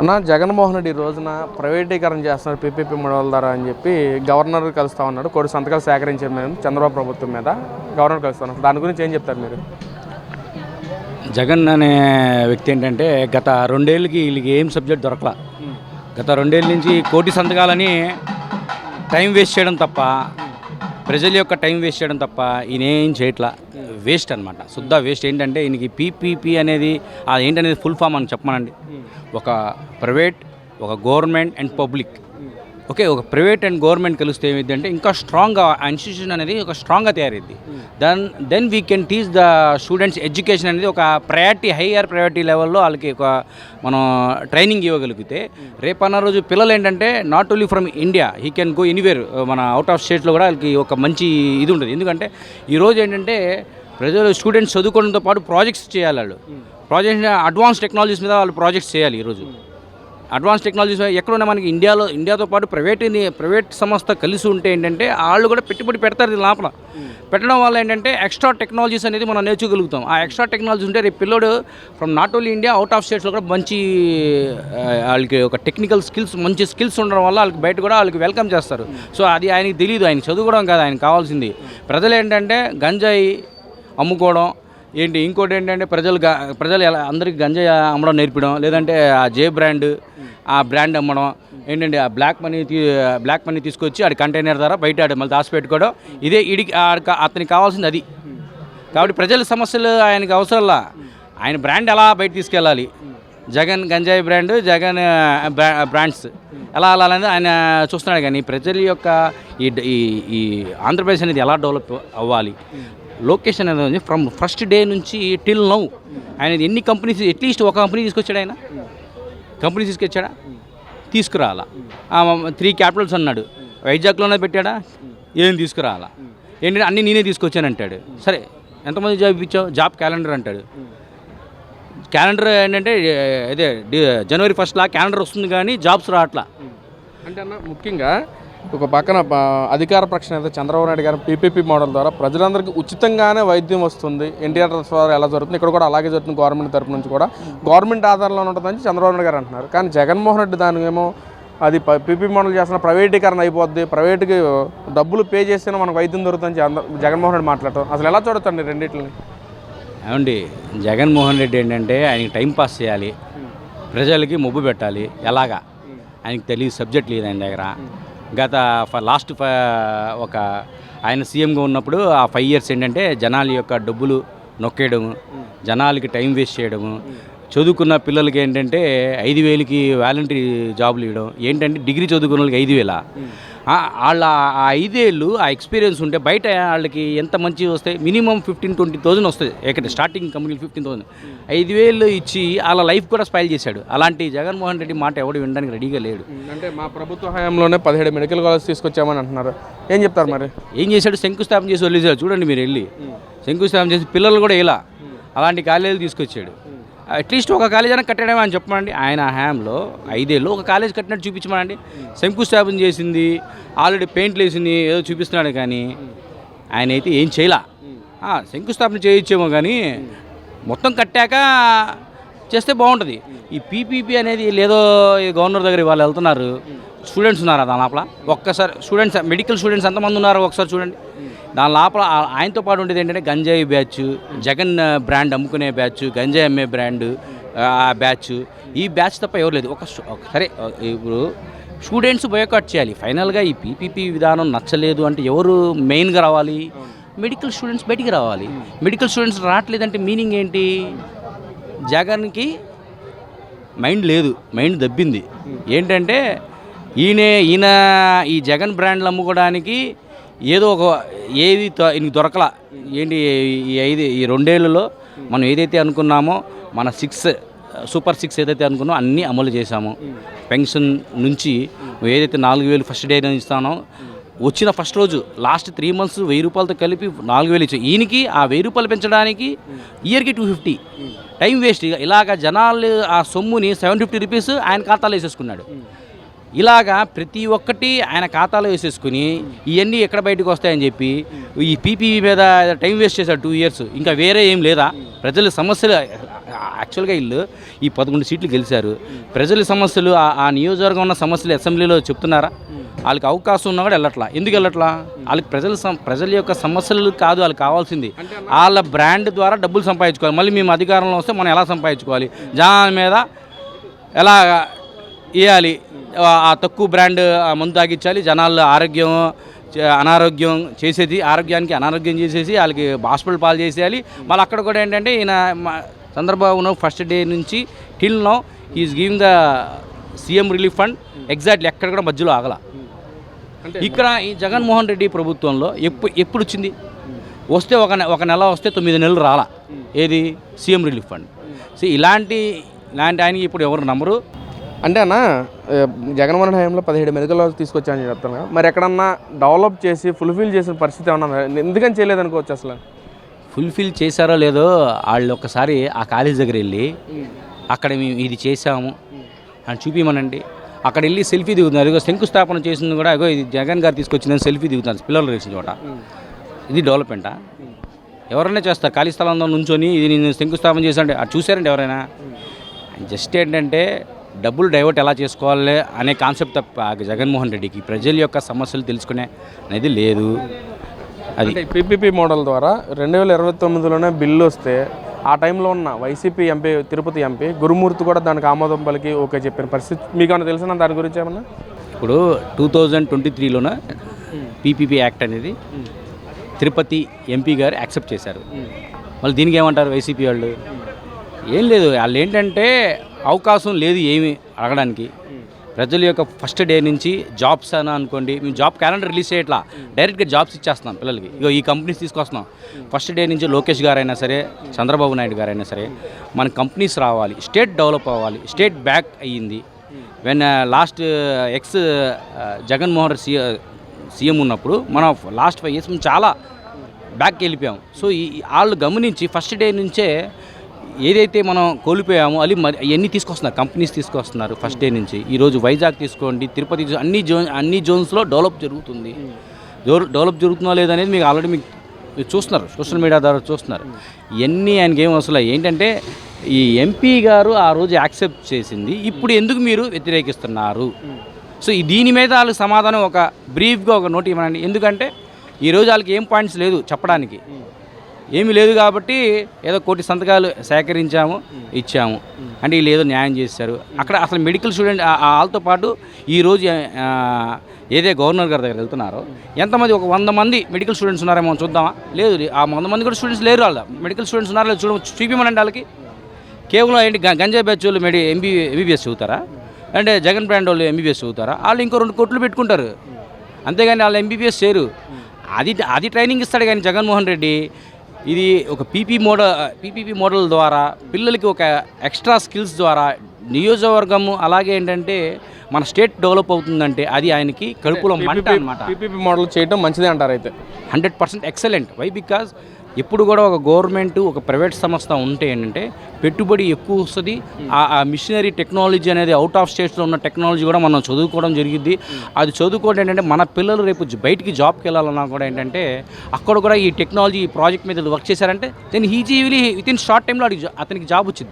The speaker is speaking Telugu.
అన్న జగన్మోహన్ రెడ్డి ఈ రోజున ప్రైవేటీకరణ చేస్తున్నారు పీపీపీ మోడల్ ద్వారా అని చెప్పి గవర్నర్ కలుస్తా ఉన్నాడు కోటి సంతకాలు సేకరించారు మేము చంద్రబాబు ప్రభుత్వం మీద. గవర్నర్ కలుస్తాను దాని గురించి ఏం చెప్తారు మీరు? జగన్ అనే వ్యక్తి ఏంటంటే గత రెండేళ్ళకి వీళ్ళకి ఏం సబ్జెక్ట్ దొరకల. గత రెండేళ్ళ నుంచి కోటి సంతకాలని టైం వేస్ట్ చేయడం తప్ప ప్రజల యొక్క టైం వేస్ట్ చేయడం తప్ప ఈయన ఏం చేయట్లా. వేస్ట్ అనమాట శుద్ధ వేస్ట్ ఏంటంటే ఈయనకి పీపీపీ అనేది అది ఏంటనేది ఫుల్ ఫామ్ అని చెప్పమనండి. ఒక ప్రైవేట్ ఒక గవర్నమెంట్ అండ్ పబ్లిక్ ఓకే ఒక ప్రైవేట్ అండ్ గవర్నమెంట్ కలిస్తే ఏమైంది అంటే ఇంకా స్ట్రాంగ్గా ఆ ఇన్స్టిట్యూషన్ అనేది ఒక స్ట్రాంగ్గా తయారైంది then then we can teach the students education అనేది ఒక ప్రయారిటీ హైయర్ ప్రయారిటీ లెవెల్లో వాళ్ళకి ఒక మనం ట్రైనింగ్ ఇవ్వగలిగితే రేపన్న రోజు పిల్లలు ఏంటంటే not only from India he can go anywhere మన అవుట్ ఆఫ్ స్టేట్లో కూడా వాళ్ళకి ఒక మంచి ఇది ఉంటుంది. ఎందుకంటే ఈరోజు ఏంటంటే ప్రజలు స్టూడెంట్స్ చదువుకోవడంతో పాటు ప్రాజెక్ట్స్ చేయాలి వాళ్ళు. ప్రాజెక్ట్స్ అడ్వాన్స్ టెక్నాలజీస్ మీద వాళ్ళు ప్రాజెక్ట్స్ చేయాలి ఈరోజు. అడ్వాన్స్ టెక్నాలజీస్ ఎక్కడున్నా మనకి ఇండియాలో ఇండియాతో పాటు ప్రైవేట్ ప్రైవేట్ సంస్థ కలిసి ఉంటే ఏంటంటే వాళ్ళు కూడా పెట్టుబడి పెడతారు దీని లోపల. పెట్టడం వల్ల ఏంటంటే ఎక్స్ట్రా టెక్నాలజీస్ అనేది మనం నేర్చుకోగలుగుతాం. ఆ ఎక్స్ట్రా టెక్నాలజీస్ ఉంటే రేపు పిల్లోడు from not only India out of స్టేట్స్లో కూడా మంచి వాళ్ళకి ఒక టెక్నికల్ స్కిల్స్ మంచి స్కిల్స్ ఉండడం వల్ల వాళ్ళకి బయట కూడా వాళ్ళకి వెల్కమ్ చేస్తారు. సో అది ఆయనకి తెలియదు ఆయన చదువుకోవడం కాదు ఆయనకి కావాల్సింది. ప్రజలు ఏంటంటే గంజాయి అమ్ముకోవడం. ఏంటి ఇంకోటి ఏంటంటే ప్రజలు ప్రజలు ఎలా అందరికీ గంజాయి అమ్మడం నేర్పడం లేదంటే ఆ జే బ్రాండ్ ఆ బ్రాండ్ అమ్మడం. ఏంటంటే ఆ బ్లాక్ మనీ బ్లాక్ మనీ తీసుకొచ్చి ఆడి కంటైనర్ ద్వారా బయట ఆడి మళ్ళీ దాచిపెట్టుకోవడం ఇదే ఇడికి అతనికి కావాల్సింది అది. కాబట్టి ప్రజల సమస్యలు ఆయనకి అవసరంలా. ఆయన బ్రాండ్ ఎలా బయట తీసుకెళ్ళాలి? జగన్ గంజాయి బ్రాండ్ జగన్ బ్రాండ్స్ ఎలా వెళ్ళాలని ఆయన చూస్తున్నాడు. కానీ ప్రజల యొక్క ఈ ఈ ఆంధ్రప్రదేశ్ అనేది ఎలా డెవలప్ అవ్వాలి? లొకేషన్ అనేది ఫ్రమ్ ఫస్ట్ డే నుంచి టిల్ నౌ. ఆయన ఎన్ని కంపెనీస్ అట్లీస్ట్ ఒక కంపెనీ తీసుకొచ్చాడు ఆయన? కంపెనీ తీసుకొచ్చాడా? తీసుకురాలా. త్రీ క్యాపిటల్స్ అన్నాడు. వైజాగ్లోనే పెట్టాడా? ఏం తీసుకురాలా? ఏంటంటే అన్నీ నేనే తీసుకొచ్చాను అంటాడు. సరే ఎంతమంది జాబ్ ఇచ్చావు జాబ్ క్యాలెండర్ అంటాడు. క్యాలెండర్ ఏంటంటే అదే జనవరి ఫస్ట్లా క్యాలెండర్ వస్తుంది కానీ జాబ్స్ రావట్లా. అంటే అన్న ముఖ్యంగా ఒక పక్కన అధికార పక్షం అయితే చంద్రబాబు నాయుడు గారు పీపీపీ మోడల్ ద్వారా ప్రజలందరికీ ఉచితంగానే వైద్యం వస్తుంది. ఎన్టీఆర్ ద్వారా ఎలా జరుగుతుంది? ఇక్కడ కూడా అలాగే జరుగుతుంది గవర్నమెంట్ తరపు నుంచి కూడా. గవర్నమెంట్ ఆధారంలో ఉంటుందని చంద్రబాబు నాయుడు గారు అంటున్నారు. కానీ జగన్మోహన్ రెడ్డి దాని ఏమో అది పీపీ మోడల్ చేస్తున్న ప్రైవేటీకరణ అయిపోద్ది. ప్రైవేట్కి డబ్బులు పే చేస్తేనే మనకు వైద్యం దొరుకుతుందని జగన్మోహన్ రెడ్డి మాట్లాడటం. అసలు ఎలా చూడొచ్చండి రెండింటిని ఏమండి జగన్మోహన్ రెడ్డి ఏంటంటే ఆయనకి టైం పాస్ చేయాలి. ప్రజలకి మొబ్బు పెట్టాలి. ఎలాగా? ఆయనకి తెలియదు సబ్జెక్ట్ లేదు ఆయన దగ్గర. గత లాస్ట్ ఒక ఆయన సీఎంగా ఉన్నప్పుడు ఆ ఫైవ్ ఇయర్స్ ఏంటంటే జనాల యొక్క డబ్బులు నొక్కేయడము జనాలకి టైం వేస్ట్ చేయడము చదువుకున్న పిల్లలకి ఏంటంటే ఐదు వేలకి వాలంటరీ జాబులు ఇవ్వడం ఏంటంటే డిగ్రీ చదువుకున్న వాళ్ళకి ఐదు వేల. వాళ్ళ ఆ ఐదేళ్ళు ఆ ఎక్స్పీరియన్స్ ఉంటే బయట వాళ్ళకి ఎంత మంచి వస్తాయి మినిమం ఫిఫ్టీన్ ట్వంటీ థౌసండ్ వస్తుంది. ఎక్కడ స్టార్టింగ్ కంపెనీ ఫిఫ్టీన్ థౌసండ్ ఐదు వేలు ఇచ్చి వాళ్ళ లైఫ్ కూడా స్పైల్ చేశాడు. అలాంటి జగన్మోహన్ రెడ్డి మాట ఎవడు వినడానికి రెడీగా లేడు. అంటే మా ప్రభుత్వ హయాంలోనే పదిహేడు మెడికల్ కాలేజ్ తీసుకొచ్చామని అంటున్నారు. ఏం చెప్తారు మరి? ఏం చేశాడు? శంకుస్థాపన చేసి వదిలేశాడు. చూడండి మీరు వెళ్ళి. శంకుస్థాపన చేసి పిల్లలు కూడా ఇలా అలాంటి కాలేజీలు తీసుకొచ్చాడు. అట్లీస్ట్ ఒక కాలేజ్ అయినా కట్టడమే అని చెప్పమండి. ఆయన హ్యామ్లో ఐదేళ్ళు ఒక కాలేజ్ కట్టినట్టు చూపించమనండి. శంకుస్థాపన చేసింది ఆల్రెడీ పెయింట్లు వేసింది ఏదో చూపిస్తున్నాడు కానీ ఆయన అయితే ఏం చేయలా. శంకుస్థాపన చేయొచ్చేమో కానీ మొత్తం కట్టాక చేస్తే బాగుంటుంది. ఈ పీపీపీ అనేది లేదో ఈ గవర్నర్ దగ్గర వాళ్ళు వెళ్తున్నారు. స్టూడెంట్స్ ఉన్నారు దాని లోపల? ఒక్కసారి స్టూడెంట్స్ మెడికల్ స్టూడెంట్స్ ఎంతమంది ఉన్నారు ఒకసారి చూడండి. దాని లోపల ఆయనతో పాటు ఉండేది ఏంటంటే గంజాయి బ్యాచ్ జగన్ బ్రాండ్ అమ్ముకునే బ్యాచ్ గంజాయి అమ్మే బ్రాండ్ ఆ బ్యాచ్. ఈ బ్యాచ్ తప్ప ఎవరు లేదు. ఒక- సరే ఇప్పుడు స్టూడెంట్స్ బయోకాట్ చేయాలి. ఫైనల్గా ఈ పీపీపీ విధానం నచ్చలేదు అంటే ఎవరు మెయిన్గా రావాలి? మెడికల్ స్టూడెంట్స్ బయటికి రావాలి. మెడికల్ స్టూడెంట్స్ రావట్లేదంటే మీనింగ్ ఏంటి? జగన్కి మైండ్ లేదు మైండ్ దబ్బింది. ఏంటంటే ఈయనే ఈయన ఈ జగన్ బ్రాండ్లు అమ్ముకోవడానికి ఏదో ఒక ఏది త- ఈయనకి ఏంటి ఈ ఐదు ఈ రెండేళ్ళలో మనం ఏదైతే అనుకున్నామో మన సిక్స్ సూపర్ సిక్స్ ఏదైతే అనుకున్నామో అన్నీ అమలు చేశాము. పెన్షన్ నుంచి ఏదైతే నాలుగు వేలు ఫస్ట్ డే ఇస్తానో వచ్చిన ఫస్ట్ రోజు లాస్ట్ త్రీ మంత్స్ వెయ్యి రూపాయలతో కలిపి నాలుగు వేలు ఇచ్చాం ఈయనకి ఆ వెయ్యి రూపాయలు పెంచడానికి ఇయర్కి టూ ఫిఫ్టీ టైం వేస్ట్ ఇలాగ జనాలు ఆ సొమ్ముని సెవెన్ ఫిఫ్టీ రూపీస్ ఆయన ఖాతాలో వేసేసుకున్నాడు. ఇలాగా ప్రతి ఒక్కటి ఆయన ఖాతాలో వేసేసుకుని ఇవన్నీ ఎక్కడ బయటకు వస్తాయని చెప్పి ఈ పీపీ మీద టైం వేస్ట్ చేశాడు టూ ఇయర్స్ ఇంకా వేరే ఏం లేదా? ప్రజల సమస్యలు యాక్చువల్గా వీళ్ళు ఈ పదకొండు సీట్లు గెలిచారు. ప్రజల సమస్యలు ఆ- ఆ నియోజకవర్గం ఉన్న సమస్యలు అసెంబ్లీలో చెప్తున్నారా? వాళ్ళకి అవకాశం ఉన్నా కూడా వెళ్ళట్లా. ఎందుకు వెళ్ళట్లా? వాళ్ళకి ప్రజల ప్రజల యొక్క సమస్యలు కాదు వాళ్ళకి కావాల్సింది. వాళ్ళ బ్రాండ్ ద్వారా డబ్బులు సంపాదించుకోవాలి. మళ్ళీ మేము అధికారంలో వస్తే మనం ఎలా సంపాదించుకోవాలి? జనాల మీద ఎలా ఇవ్వాలి ఆ- తక్కువ బ్రాండ్ మందు తాగించాలి జనాల ఆరోగ్యం అనారోగ్యం చేసేది ఆరోగ్యానికి అనారోగ్యం చేసేసి వాళ్ళకి హాస్పిటల్ పాలు చేసేయాలి. మళ్ళీ అక్కడ కూడా ఏంటంటే ఈయన చంద్రబాబును ఫస్ట్ డే నుంచి till now is giving the CM relief fund. Exactly ఎక్కడ కూడా మధ్యలో ఆగల. ఇక్కడ ఈ జగన్మోహన్ రెడ్డి ప్రభుత్వంలో ఎప్పుడు ఎప్పుడు వచ్చింది వస్తే ఒక ఒక నెల వస్తే తొమ్మిది నెలలు రాలా. ఏది? CM relief fund. సో ఇలాంటి ఇలాంటి ఆయనకి ఇప్పుడు ఎవరు నమ్మరు? అంటే అన్న జగన్మోహన్ హయాంలో పదిహేడు మెడికల్ కాలేజ్ తీసుకొచ్చానని చెప్తాను కదా. మరి ఎక్కడన్నా డెవలప్ చేసి ఫుల్ఫిల్ చేసిన పరిస్థితి ఏమన్నా? ఎందుకని చేయలేదు అనుకోవచ్చు అసలు? ఫుల్ఫిల్ చేశారో లేదో వాళ్ళు ఒకసారి ఆ కాలేజ్ దగ్గర వెళ్ళి అక్కడ మేము ఇది చేసాము అని చూపించమనండి అక్కడ వెళ్ళి సెల్ఫీ దిగుతున్నారు. ఇదిగో శంకుస్థాపన చేసింది కూడా ఇగో ఇది జగన్ గారు తీసుకొచ్చిందని సెల్ఫీ దిగుతాను పిల్లలు వేసిన చోట. ఇది డెవలప్మెంటా? ఎవరైనా చేస్తారు. ఖాళీ స్థలంలో నుంచొని ఇది నేను శంకుస్థాపన చేశానంటే అది చూసారండి ఎవరైనా? జస్ట్ ఏంటంటే డబ్బులు డైవర్ట్ ఎలా చేసుకోవాలి అనే కాన్సెప్ట్ తప్ప జగన్మోహన్ రెడ్డికి ప్రజల యొక్క సమస్యలు తెలుసుకునే అనేది లేదు. అది పీపీపీ మోడల్ ద్వారా రెండు వేల ఇరవై తొమ్మిదిలోనే బిల్లు వస్తే ఆ టైంలో ఉన్న YCP MP Tirupati MP Gurumurthy కూడా దానికి ఆమోదం పలికి ఓకే చెప్పిన పరిస్థితి. మీకు ఏమైనా తెలిసిన దాని గురించి ఏమన్నా? ఇప్పుడు టూ థౌజండ్ ట్వంటీ త్రీలోన పీపీపీ యాక్ట్ అనేది తిరుపతి ఎంపీ గారు యాక్సెప్ట్ చేశారు. మళ్ళీ దీనికి ఏమంటారు వైసీపీ వాళ్ళు? ఏం లేదు వాళ్ళు ఏంటంటే అవకాశం లేదు ఏమి అడగడానికి. ప్రజల యొక్క ఫస్ట్ డే నుంచి జాబ్స్ అని అనుకోండి మేము జాబ్ క్యాలెండర్ రిలీజ్ చేయట్లా. డైరెక్ట్గా జాబ్స్ ఇచ్చేస్తున్నాం పిల్లలకి. ఇగో ఈ కంపెనీస్ తీసుకొస్తున్నాం. ఫస్ట్ డే నుంచి లోకేష్ గారైనా సరే చంద్రబాబు నాయుడు గారైనా సరే మన కంపెనీస్ రావాలి. స్టేట్ డెవలప్ అవ్వాలి. స్టేట్ బ్యాక్ అయ్యింది. When last ex Jaganmohan Reddy C CM ఉన్నప్పుడు మనం లాస్ట్ ఫైవ్ ఇయర్స్ చాలా బ్యాక్ వెళ్ళిపోయాం. సో ఈ వాళ్ళు గమనించి ఫస్ట్ డే నుంచే ఏదైతే మనం కోల్పోయామో అది మరి అవన్నీ తీసుకొస్తున్నారు. కంపెనీస్ తీసుకొస్తున్నారు ఫస్ట్ డే నుంచి. ఈరోజు వైజాగ్ తీసుకోండి తిరుపతి అన్ని జోన్ అన్ని జోన్స్లో డెవలప్ జరుగుతుంది. డెవలప్ డెవలప్ జరుగుతుందో లేదనేది మీకు ఆల్రెడీ మీకు చూస్తున్నారు. సోషల్ మీడియా ద్వారా చూస్తున్నారు. ఇవన్నీ ఆయనకి ఏం అసలు ఏంటంటే ఈ ఎంపీ గారు ఆ రోజు యాక్సెప్ట్ చేసింది. ఇప్పుడు ఎందుకు మీరు వ్యతిరేకిస్తున్నారు? సో దీని మీద వాళ్ళకి సమాధానం ఒక బ్రీఫ్గా ఒక నోట్ ఇవ్వనండి. ఎందుకంటే ఈరోజు వాళ్ళకి ఏం పాయింట్స్ లేదు చెప్పడానికి. ఏమీ లేదు కాబట్టి ఏదో కోటి సంతకాలు సేకరించాము ఇచ్చాము. అంటే వీళ్ళు ఏదో న్యాయం చేశారు. అక్కడ అసలు మెడికల్ స్టూడెంట్ వాళ్ళతో పాటు ఈరోజు ఏదే గవర్నర్ గారి దగ్గర వెళ్తున్నారో ఎంతమంది ఒక వంద మంది మెడికల్ స్టూడెంట్స్ ఉన్నారేమో చూద్దామా? లేదు ఆ వంద మంది కూడా స్టూడెంట్స్ లేరు వాళ్ళ. మెడికల్ స్టూడెంట్స్ ఉన్నారో చూడ చూపించమనండి వాళ్ళకి. కేవలం ఏంటి గ- గంజాయి బ్యాచ్ వాళ్ళు మెడి ఎంబీ ఎంబీబీఎస్ చదువుతారా? అంటే జగన్ బ్రాండ్ వాళ్ళు ఎంబీబీఎస్ చదువుతారా? వాళ్ళు ఇంకో రెండు కోట్లు పెట్టుకుంటారు. అంతేగాని వాళ్ళు ఎంబీబీఎస్ చేరు అది అది ట్రైనింగ్ ఇస్తాడు కానీ జగన్మోహన్ రెడ్డి. ఇది ఒక పీపీ మోడల్ పీపీపీ మోడల్ ద్వారా పిల్లలకి ఒక ఎక్స్ట్రా స్కిల్స్ ద్వారా నియోజకవర్గము అలాగే ఏంటంటే మన స్టేట్ డెవలప్ అవుతుందంటే అది ఆయనకి కడుపులో మంట అనమాట పీపీపీ మోడల్ చేయడం మంచిదే అంటారు అయితే. Hundred percent excellent. Why? Because ఎప్పుడు కూడా ఒక గవర్నమెంట్ ఒక ప్రైవేట్ సంస్థ ఉంటే ఏంటంటే పెట్టుబడి ఎక్కువ వస్తుంది. ఆ మిషనరీ టెక్నాలజీ అనేది అవుట్ ఆఫ్ స్టేట్స్లో ఉన్న టెక్నాలజీ కూడా మనం చదువుకోవడం జరిగింది అది చదువుకోవడం ఏంటంటే మన పిల్లలు రేపు బయటికి జాబ్కి వెళ్ళాలన్నా కూడా ఏంటంటే అక్కడ కూడా ఈ టెక్నాలజీ ఈ ప్రాజెక్ట్ మీద వర్క్ చేశారంటే then easily with in short టైంలో అతనికి జాబ్ వచ్చింది